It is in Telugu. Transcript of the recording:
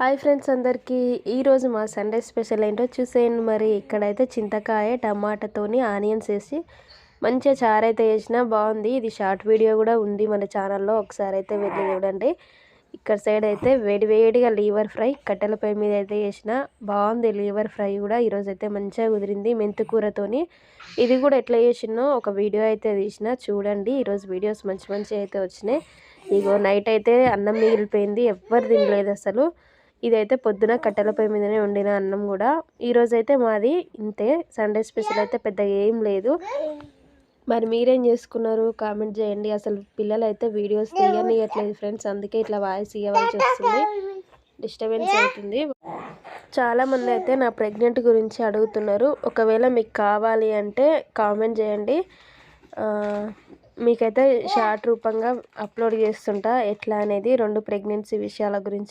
హాయ్ ఫ్రెండ్స్ అందరికీ. ఈరోజు మా సండే స్పెషల్ ఏంటో చూసేయండి మరి. ఇక్కడైతే చింతకాయ టమాటాతోని ఆనియన్స్ వేసి మంచిగా చారు అయితే వేసిన బాగుంది. ఇది షార్ట్ వీడియో కూడా ఉంది మన ఛానల్లో. ఒకసారి అయితే వెళ్ళి చూడండి. ఇక్కడ సైడ్ అయితే వేడి వేడిగా లీవర్ ఫ్రై కట్టెల పొయ్యి మీద అయితే చేసిన బాగుంది. లీవర్ ఫ్రై కూడా ఈరోజు అయితే మంచిగా కుదిరింది మెంతికూరతోని ఇది కూడా ఎట్లా చేసినో ఒక వీడియో అయితే తీసిన చూడండి. ఈరోజు వీడియోస్ మంచి మంచి అయితే వచ్చినాయి. ఇగో నైట్ అయితే అన్నం మిగిలిపోయింది. ఎవ్వరు తినలేదు అసలు. ఇదైతే పొద్దున కట్టెల పొయ్యి మీదనే వండిన అన్నం కూడా. ఈరోజైతే మాది ఇంతే. సండే స్పెషల్ అయితే పెద్దగా ఏం లేదు. మరి మీరేం చేసుకున్నారు? కామెంట్ చేయండి. అసలు పిల్లలు అయితే వీడియోస్ తీయనియట్లేదు ఫ్రెండ్స్. అందుకే ఇట్లా వాయిస్ ఇవ్వాల్సి వస్తుంది. డిస్టర్బెన్స్ అవుతుంది. చాలామంది అయితే నా ప్రెగ్నెంట్ గురించి అడుగుతున్నారు. ఒకవేళ మీకు కావాలి అంటే కామెంట్ చేయండి. మీకైతే షార్ట్ రూపంగా అప్లోడ్ చేస్తుంటా. ఎట్లా అనేది రెండు ప్రెగ్నెన్సీ విషయాల గురించి